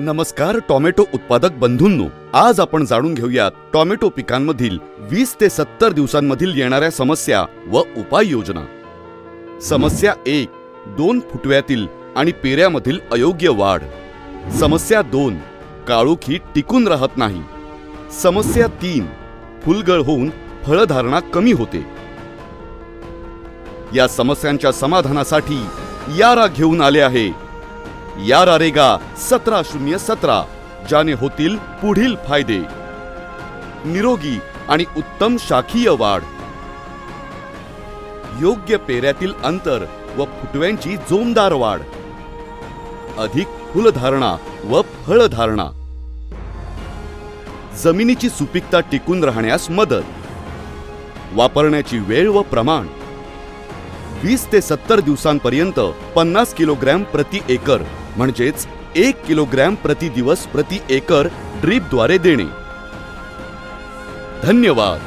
नमस्कार टोमॅटो उत्पादक बंधूंनो आज आपण जाणून घेऊयात टोमॅटो पिकांमधील वीस ते सत्तर दिवसांमधील येणाऱ्या समस्या व उपाययोजना. समस्या एक दोन फुटव्यातील आणि पेऱ्यामधील अयोग्य वाढ. समस्या दोन काळोखी टिकून राहत नाही. समस्या तीन फुलगळ होऊन फळधारणा कमी होते. या समस्यांच्या समाधानासाठी यारा घेऊन आले आहे या रारेगा सतरा शून्य सतरा. ज्याने होतील पुढील फायदे. निरोगी आणि उत्तम शाखीय वाढ. योग्य पेऱ्यातील अंतर व फुटव्यांची जोमदार वाढ. अधिक फुलधारणा व फळधारणा. जमिनीची सुपीकता टिकून राहण्यास मदत. वापरण्याची वेळ व प्रमाण. वीस ते सत्तर दिवसांपर्यंत पन्नास किलोग्रॅम प्रति एकर. म्हणजेच एक किलोग्रॅम प्रति दिवस प्रति एकर ड्रीपद्वारे देणे. धन्यवाद.